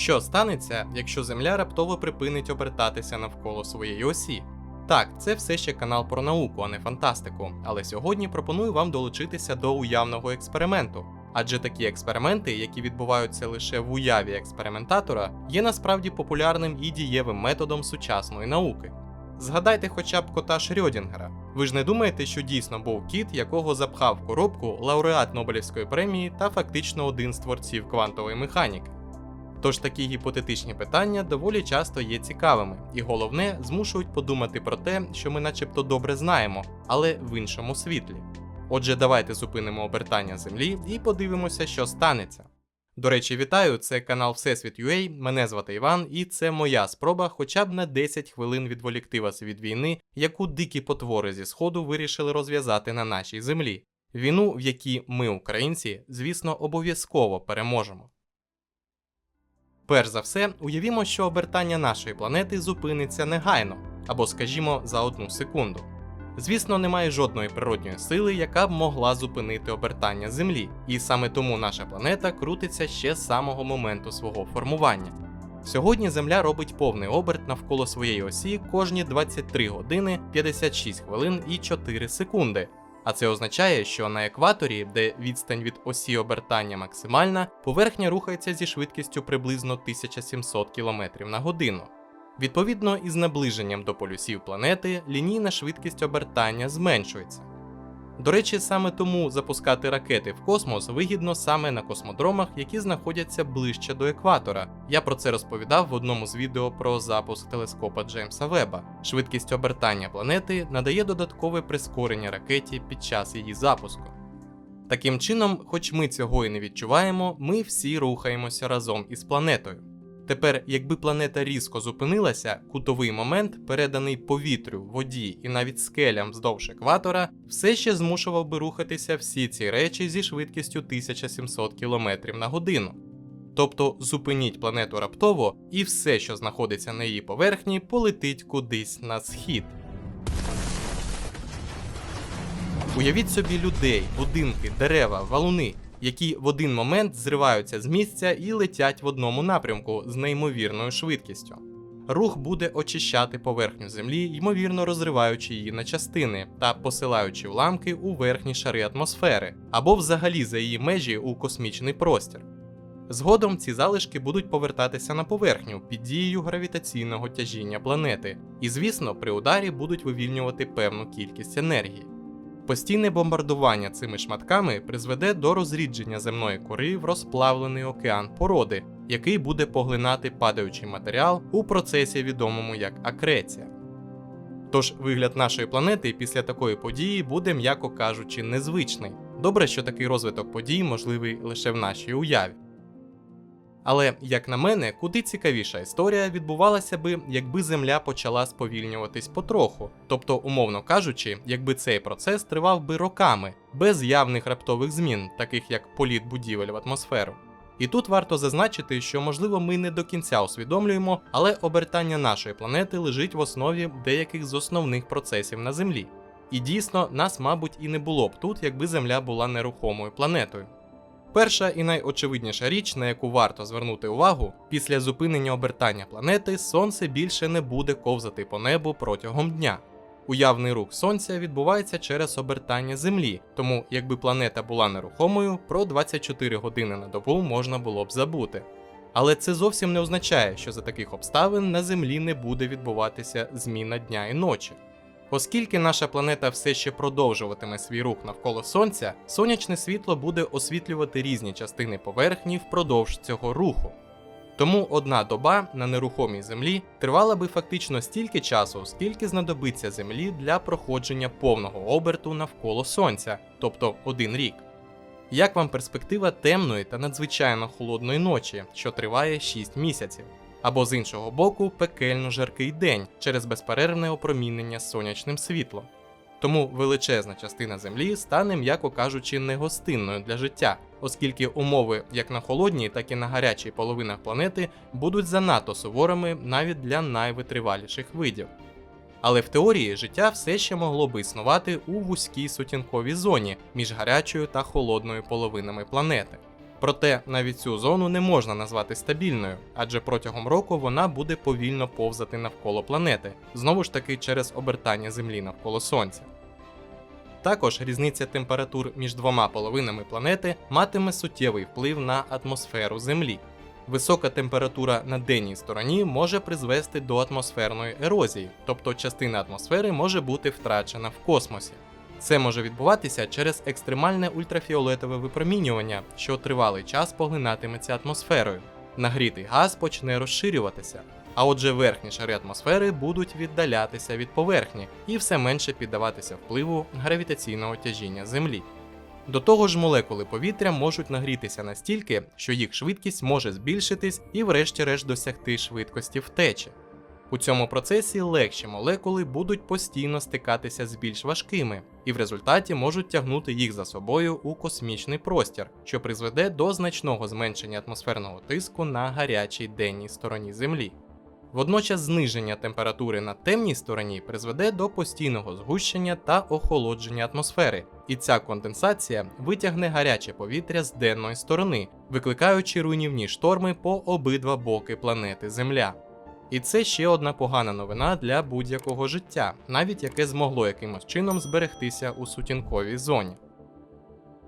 Що станеться, якщо Земля раптово припинить обертатися навколо своєї осі? Так, це все ще канал про науку, а не фантастику. Але сьогодні пропоную вам долучитися до уявного експерименту. Адже такі експерименти, які відбуваються лише в уяві експериментатора, є насправді популярним і дієвим методом сучасної науки. Згадайте хоча б кота Шрьодінгера. Ви ж не думаєте, що дійсно був кіт, якого запхав в коробку лауреат Нобелівської премії та фактично один з творців квантової механіки? Тож такі гіпотетичні питання доволі часто є цікавими, і головне, змушують подумати про те, що ми начебто добре знаємо, але в іншому світлі. Отже, давайте зупинимо обертання Землі і подивимося, що станеться. До речі, вітаю! Це канал Всесвіт.UA, мене звати Іван, і це моя спроба хоча б на 10 хвилин відволікти вас від війни, яку дикі потвори зі сходу вирішили розв'язати на нашій землі. Війну, в якій ми, українці, звісно, обов'язково переможемо. Перш за все, уявімо, що обертання нашої планети зупиниться негайно, або, скажімо, за одну секунду. Звісно, немає жодної природньої сили, яка б могла зупинити обертання Землі, і саме тому наша планета крутиться ще з самого моменту свого формування. Сьогодні Земля робить повний оберт навколо своєї осі кожні 23 години 56 хвилин і 4 секунди. А це означає, що на екваторі, де відстань від осі обертання максимальна, поверхня рухається зі швидкістю приблизно 1700 км на годину. Відповідно, із наближенням до полюсів планети лінійна швидкість обертання зменшується. До речі, саме тому запускати ракети в космос вигідно саме на космодромах, які знаходяться ближче до екватора. Я про це розповідав в одному з відео про запуск телескопа Джеймса Веба. Швидкість обертання планети надає додаткове прискорення ракеті під час її запуску. Таким чином, хоч ми цього і не відчуваємо, ми всі рухаємося разом із планетою. Тепер, якби планета різко зупинилася, кутовий момент, переданий повітрю, воді і навіть скелям вздовж екватора, все ще змушував би рухатися всі ці речі зі швидкістю 1700 км на годину. Тобто зупиніть планету раптово, і все, що знаходиться на її поверхні, полетить кудись на схід. Уявіть собі людей, будинки, дерева, валуни, які в один момент зриваються з місця і летять в одному напрямку з неймовірною швидкістю. Рух буде очищати поверхню землі, ймовірно розриваючи її на частини та посилаючи уламки у верхні шари атмосфери, або взагалі за її межі у космічний простір. Згодом ці залишки будуть повертатися на поверхню під дією гравітаційного тяжіння планети, і, звісно, при ударі будуть вивільнювати певну кількість енергії. Постійне бомбардування цими шматками призведе до розрідження земної кори в розплавлений океан породи, який буде поглинати падаючий матеріал у процесі, відомому як акреція. Тож вигляд нашої планети після такої події буде, м'яко кажучи, незвичний. Добре, що такий розвиток подій можливий лише в нашій уяві. Але, як на мене, куди цікавіша історія відбувалася би, якби Земля почала сповільнюватись потроху, тобто, умовно кажучи, якби цей процес тривав би роками, без явних раптових змін, таких як політ будівель в атмосферу. І тут варто зазначити, що можливо ми не до кінця усвідомлюємо, але обертання нашої планети лежить в основі деяких з основних процесів на Землі. І дійсно, нас, мабуть, і не було б тут, якби Земля була нерухомою планетою. Перша і найочевидніша річ, на яку варто звернути увагу, після зупинення обертання планети сонце більше не буде ковзати по небу протягом дня. Уявний рух сонця відбувається через обертання Землі, тому якби планета була нерухомою, про 24 години на добу можна було б забути. Але це зовсім не означає, що за таких обставин на Землі не буде відбуватися зміна дня і ночі. Оскільки наша планета все ще продовжуватиме свій рух навколо Сонця, сонячне світло буде освітлювати різні частини поверхні впродовж цього руху. Тому одна доба на нерухомій землі тривала би фактично стільки часу, скільки знадобиться Землі для проходження повного оберту навколо Сонця, тобто один рік. Як вам перспектива темної та надзвичайно холодної ночі, що триває 6 місяців? Або з іншого боку пекельно жаркий день через безперервне опромінення сонячним світлом. Тому величезна частина Землі стане, м'яко кажучи, негостинною для життя, оскільки умови як на холодній, так і на гарячій половинах планети будуть занадто суворими навіть для найвитриваліших видів. Але в теорії життя все ще могло би існувати у вузькій сутінковій зоні між гарячою та холодною половинами планети. Проте навіть цю зону не можна назвати стабільною, адже протягом року вона буде повільно повзати навколо планети, знову ж таки через обертання Землі навколо Сонця. Також різниця температур між двома половинами планети матиме суттєвий вплив на атмосферу Землі. Висока температура на денній стороні може призвести до атмосферної ерозії, тобто частина атмосфери може бути втрачена в космосі. Це може відбуватися через екстремальне ультрафіолетове випромінювання, що тривалий час поглинатиметься атмосферою. Нагрітий газ почне розширюватися, а отже, верхні шари атмосфери будуть віддалятися від поверхні і все менше піддаватися впливу гравітаційного тяжіння Землі. До того ж, молекули повітря можуть нагрітися настільки, що їх швидкість може збільшитись і, врешті-решт, досягти швидкості втечі. У цьому процесі легші молекули будуть постійно стикатися з більш важкими, і в результаті можуть тягнути їх за собою у космічний простір, що призведе до значного зменшення атмосферного тиску на гарячій денній стороні Землі. Водночас зниження температури на темній стороні призведе до постійного згущення та охолодження атмосфери, і ця конденсація витягне гаряче повітря з денної сторони, викликаючи руйнівні шторми по обидва боки планети Земля. І це ще одна погана новина для будь-якого життя, навіть яке змогло якимось чином зберегтися у сутінковій зоні.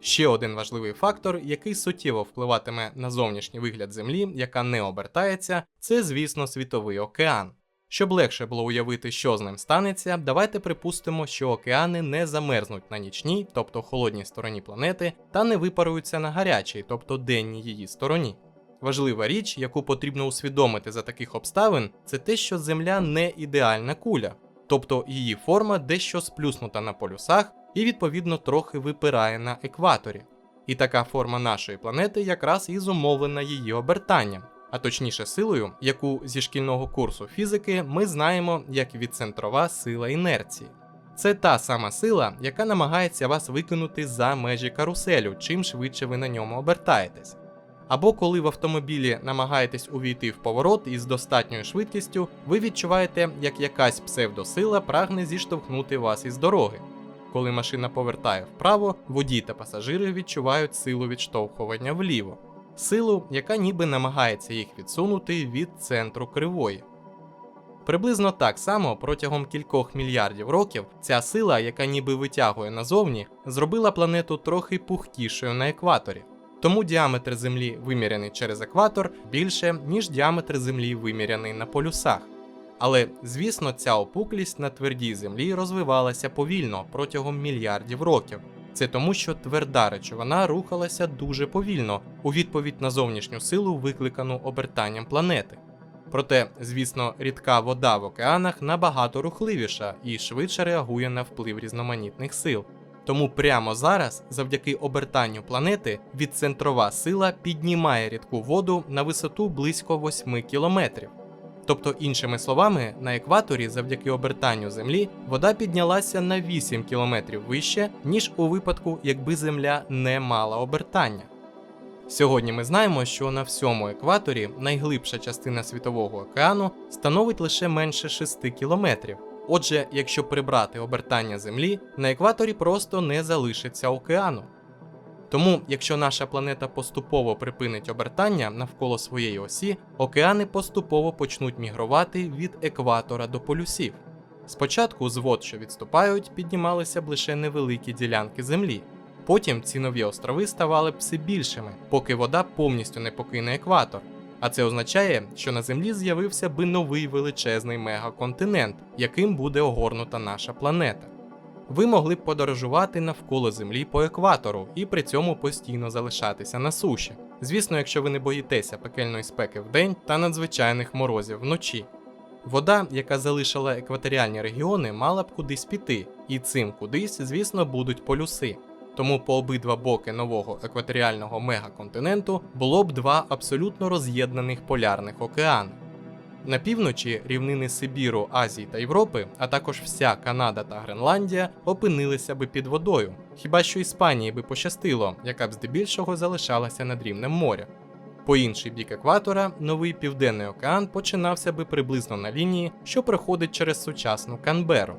Ще один важливий фактор, який суттєво впливатиме на зовнішній вигляд Землі, яка не обертається, це, звісно, світовий океан. Щоб легше було уявити, що з ним станеться, давайте припустимо, що океани не замерзнуть на нічній, тобто холодній стороні планети, та не випаруються на гарячій, тобто денній її стороні. Важлива річ, яку потрібно усвідомити за таких обставин, це те, що Земля не ідеальна куля, тобто її форма дещо сплюснута на полюсах і відповідно трохи випирає на екваторі. І така форма нашої планети якраз і зумовлена її обертанням, а точніше силою, яку зі шкільного курсу фізики ми знаємо як відцентрова сила інерції. Це та сама сила, яка намагається вас викинути за межі каруселю, чим швидше ви на ньому обертаєтесь. Або коли в автомобілі намагаєтесь увійти в поворот із достатньою швидкістю, ви відчуваєте, як якась псевдосила прагне зіштовхнути вас із дороги. Коли машина повертає вправо, водій та пасажири відчувають силу відштовхування вліво, силу, яка ніби намагається їх відсунути від центру кривої. Приблизно так само протягом кількох мільярдів років ця сила, яка ніби витягує назовні, зробила планету трохи пухкішою на екваторі. Тому діаметр Землі, виміряний через екватор, більше, ніж діаметр Землі, виміряний на полюсах. Але, звісно, ця опуклість на твердій землі розвивалася повільно протягом мільярдів років. Це тому, що тверда речовина рухалася дуже повільно у відповідь на зовнішню силу, викликану обертанням планети. Проте, звісно, рідка вода в океанах набагато рухливіша і швидше реагує на вплив різноманітних сил. Тому прямо зараз, завдяки обертанню планети, відцентрова сила піднімає рідку воду на висоту близько 8 кілометрів. Тобто, іншими словами, на екваторі, завдяки обертанню Землі, вода піднялася на 8 кілометрів вище, ніж у випадку, якби Земля не мала обертання. Сьогодні ми знаємо, що на всьому екваторі найглибша частина світового океану становить лише менше 6 кілометрів. Отже, якщо прибрати обертання Землі, на екваторі просто не залишиться океану. Тому, якщо наша планета поступово припинить обертання навколо своєї осі, океани поступово почнуть мігрувати від екватора до полюсів. Спочатку з вод, що відступають, піднімалися б лише невеликі ділянки землі. Потім ці нові острови ставали б все більшими, поки вода повністю не покине екватор. А це означає, що на землі з'явився би новий величезний мегаконтинент, яким буде огорнута наша планета. Ви могли б подорожувати навколо Землі по екватору і при цьому постійно залишатися на суші. Звісно, якщо ви не боїтеся пекельної спеки вдень та надзвичайних морозів вночі. Вода, яка залишила екваторіальні регіони, мала б кудись піти, і цим кудись, звісно, будуть полюси. Тому по обидва боки нового екваторіального мегаконтиненту було б два абсолютно роз'єднаних полярних океани. На півночі рівнини Сибіру, Азії та Європи, а також вся Канада та Гренландія опинилися би під водою. Хіба що Іспанії би пощастило, яка б здебільшого залишалася над рівнем моря. По інший бік екватора новий південний океан починався би приблизно на лінії, що проходить через сучасну Канберу.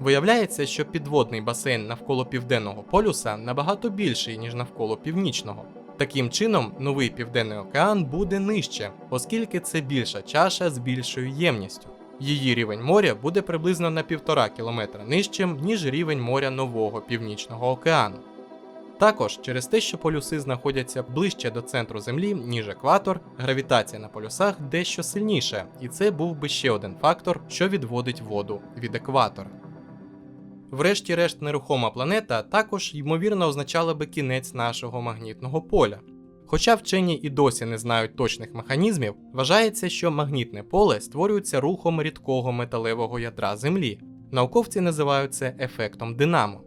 Виявляється, що підводний басейн навколо південного полюса набагато більший, ніж навколо північного. Таким чином, новий південний океан буде нижче, оскільки це більша чаша з більшою ємністю. Її рівень моря буде приблизно на півтора кілометра нижчим, ніж рівень моря нового північного океану. Також через те, що полюси знаходяться ближче до центру Землі, ніж екватор, гравітація на полюсах дещо сильніша, і це був би ще один фактор, що відводить воду від екватора. Врешті-решт, нерухома планета також ймовірно означала би кінець нашого магнітного поля. Хоча вчені і досі не знають точних механізмів, вважається, що магнітне поле створюється рухом рідкого металевого ядра Землі. Науковці називають це ефектом динамо.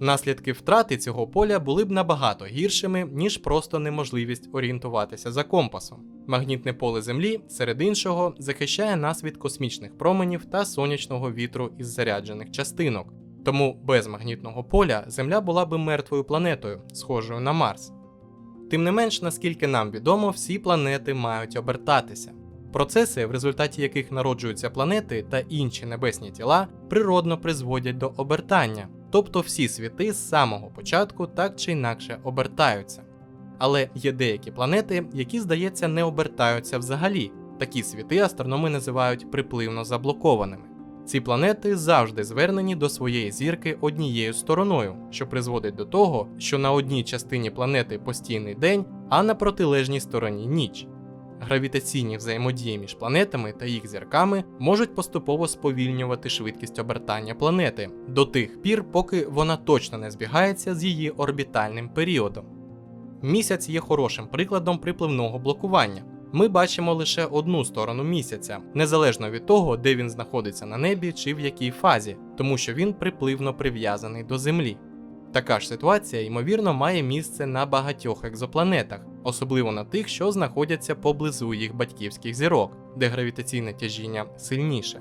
Наслідки втрати цього поля були б набагато гіршими, ніж просто неможливість орієнтуватися за компасом. Магнітне поле Землі, серед іншого, захищає нас від космічних променів та сонячного вітру із заряджених частинок. Тому без магнітного поля Земля була би мертвою планетою, схожою на Марс. Тим не менш, наскільки нам відомо, всі планети мають обертатися. Процеси, в результаті яких народжуються планети та інші небесні тіла, природно призводять до обертання, тобто всі світи з самого початку так чи інакше обертаються. Але є деякі планети, які, здається, не обертаються взагалі. Такі світи астрономи називають припливно заблокованими. Ці планети завжди звернені до своєї зірки однією стороною, що призводить до того, що на одній частині планети постійний день, а на протилежній стороні ніч. Гравітаційні взаємодії між планетами та їх зірками можуть поступово сповільнювати швидкість обертання планети до тих пір, поки вона точно не збігається з її орбітальним періодом. Місяць є хорошим прикладом припливного блокування. Ми бачимо лише одну сторону місяця, незалежно від того, де він знаходиться на небі чи в якій фазі, тому що він припливно прив'язаний до Землі. Така ж ситуація, ймовірно, має місце на багатьох екзопланетах, особливо на тих, що знаходяться поблизу їх батьківських зірок, де гравітаційне тяжіння сильніше.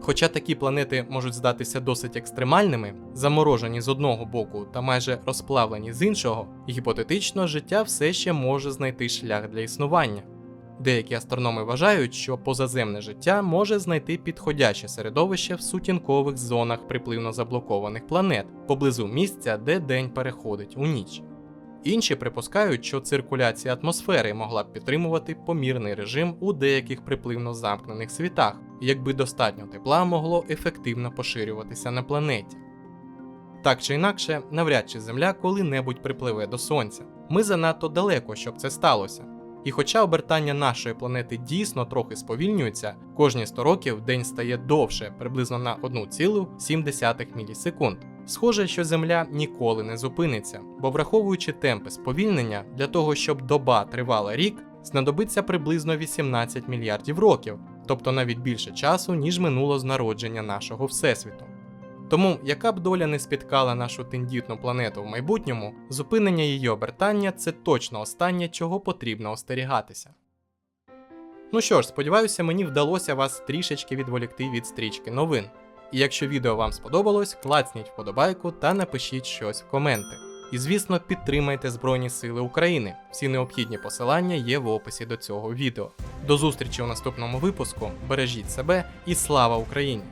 Хоча такі планети можуть здатися досить екстремальними, заморожені з одного боку та майже розплавлені з іншого, гіпотетично життя все ще може знайти шлях для існування. Деякі астрономи вважають, що позаземне життя може знайти підходяще середовище в сутінкових зонах припливно заблокованих планет поблизу місця, де день переходить у ніч. Інші припускають, що циркуляція атмосфери могла б підтримувати помірний режим у деяких припливно замкнених світах, якби достатньо тепла могло ефективно поширюватися на планеті. Так чи інакше, навряд чи Земля коли-небудь припливе до Сонця. Ми занадто далеко, щоб це сталося. І хоча обертання нашої планети дійсно трохи сповільнюється, кожні 100 років день стає довше, приблизно на 1,7 мілісекунд. Схоже, що Земля ніколи не зупиниться, бо враховуючи темпи сповільнення, для того, щоб доба тривала рік, знадобиться приблизно 18 мільярдів років, тобто навіть більше часу, ніж минуло з народження нашого Всесвіту. Тому, яка б доля не спіткала нашу тендітну планету в майбутньому, зупинення її обертання це точно останнє, чого потрібно остерігатися. Ну що ж, сподіваюся, мені вдалося вас трішечки відволікти від стрічки новин. І якщо відео вам сподобалось, клацніть вподобайку та напишіть щось в коменти. І звісно, підтримайте Збройні Сили України. Всі необхідні посилання є в описі до цього відео. До зустрічі у наступному випуску. Бережіть себе і слава Україні!